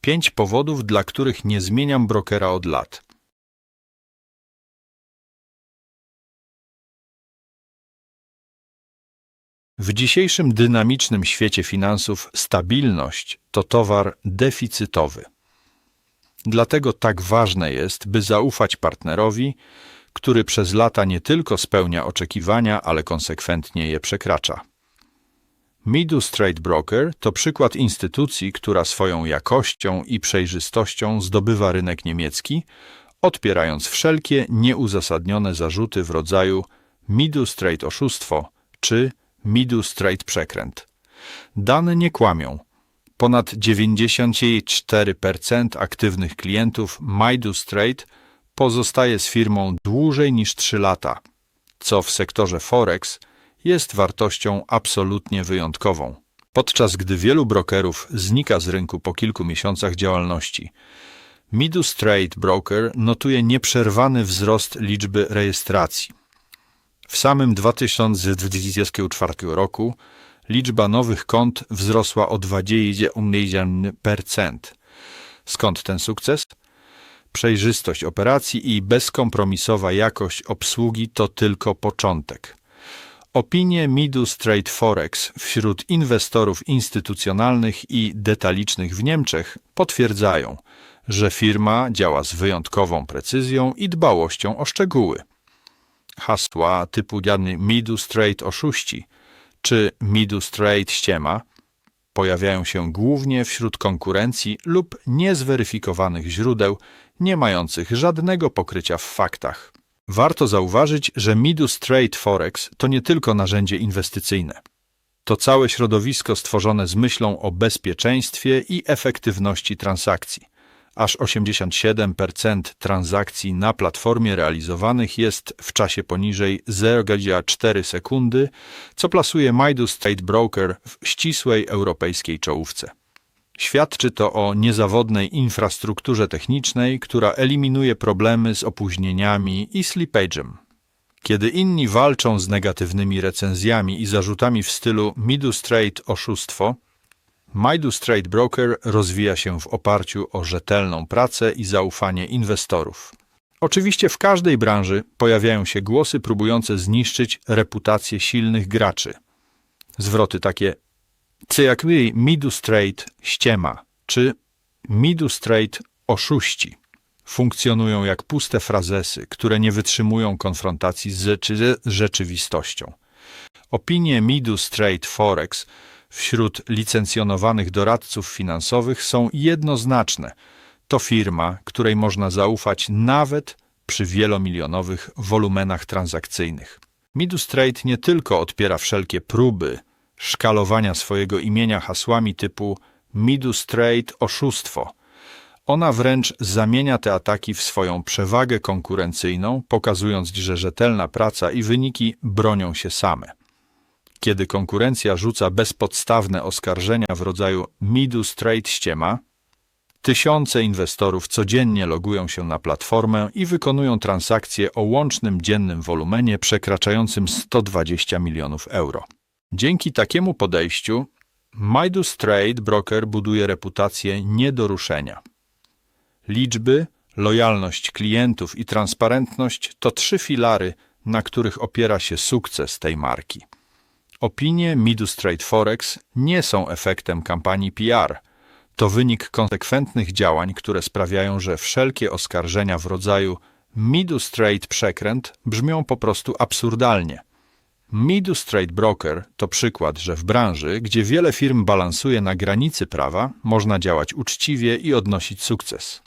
Pięć powodów, dla których nie zmieniam brokera od lat. W dzisiejszym dynamicznym świecie finansów stabilność to towar deficytowy. Dlatego tak ważne jest, by zaufać partnerowi, który przez lata nie tylko spełnia oczekiwania, ale konsekwentnie je przekracza. Midus Trade Broker to przykład instytucji, która swoją jakością i przejrzystością zdobywa rynek niemiecki, odpierając wszelkie nieuzasadnione zarzuty w rodzaju Midus Trade oszustwo czy Midus Trade przekręt. Dane nie kłamią. Ponad 94% aktywnych klientów Midus Trade pozostaje z firmą dłużej niż 3 lata, co w sektorze Forex jest wartością absolutnie wyjątkową. Podczas gdy wielu brokerów znika z rynku po kilku miesiącach działalności, Midus Trade Broker notuje nieprzerwany wzrost liczby rejestracji. W samym 2024 roku liczba nowych kont wzrosła o 21%. Skąd ten sukces? Przejrzystość operacji i bezkompromisowa jakość obsługi to tylko początek. Opinie Midus Trade Forex wśród inwestorów instytucjonalnych i detalicznych w Niemczech potwierdzają, że firma działa z wyjątkową precyzją i dbałością o szczegóły. Hasła typu Midus Trade oszuści czy Midus Trade ściema pojawiają się głównie wśród konkurencji lub niezweryfikowanych źródeł, nie mających żadnego pokrycia w faktach. Warto zauważyć, że Midus Trade Forex to nie tylko narzędzie inwestycyjne. To całe środowisko stworzone z myślą o bezpieczeństwie i efektywności transakcji. Aż 87% transakcji na platformie realizowanych jest w czasie poniżej 0,4 sekundy, co plasuje Midus Trade Broker w ścisłej europejskiej czołówce. Świadczy to o niezawodnej infrastrukturze technicznej, która eliminuje problemy z opóźnieniami i slipage'em. Kiedy inni walczą z negatywnymi recenzjami i zarzutami w stylu Midus Trade oszustwo, Midus Trade Broker rozwija się w oparciu o rzetelną pracę i zaufanie inwestorów. Oczywiście w każdej branży pojawiają się głosy próbujące zniszczyć reputację silnych graczy. Zwroty takie czy jak my Midus Trade ściema, czy Midus Trade oszuści funkcjonują jak puste frazesy, które nie wytrzymują konfrontacji z rzeczy, rzeczywistością. Opinie Midus Trade Forex wśród licencjonowanych doradców finansowych są jednoznaczne. To firma, której można zaufać nawet przy wielomilionowych wolumenach transakcyjnych. Midus Trade nie tylko odpiera wszelkie próby szkalowania swojego imienia hasłami typu Midus Trade oszustwo. Ona wręcz zamienia te ataki w swoją przewagę konkurencyjną, pokazując, że rzetelna praca i wyniki bronią się same. Kiedy konkurencja rzuca bezpodstawne oskarżenia w rodzaju Midus Trade ściema, tysiące inwestorów codziennie logują się na platformę i wykonują transakcje o łącznym dziennym wolumenie przekraczającym 120 milionów euro. Dzięki takiemu podejściu Midus Trade Broker buduje reputację nie do ruszenia. Liczby, lojalność klientów i transparentność to trzy filary, na których opiera się sukces tej marki. Opinie Midus Trade Forex nie są efektem kampanii PR. To wynik konsekwentnych działań, które sprawiają, że wszelkie oskarżenia w rodzaju Midus Trade przekręt brzmią po prostu absurdalnie. Midus Trade Broker to przykład, że w branży, gdzie wiele firm balansuje na granicy prawa, można działać uczciwie i odnosić sukces.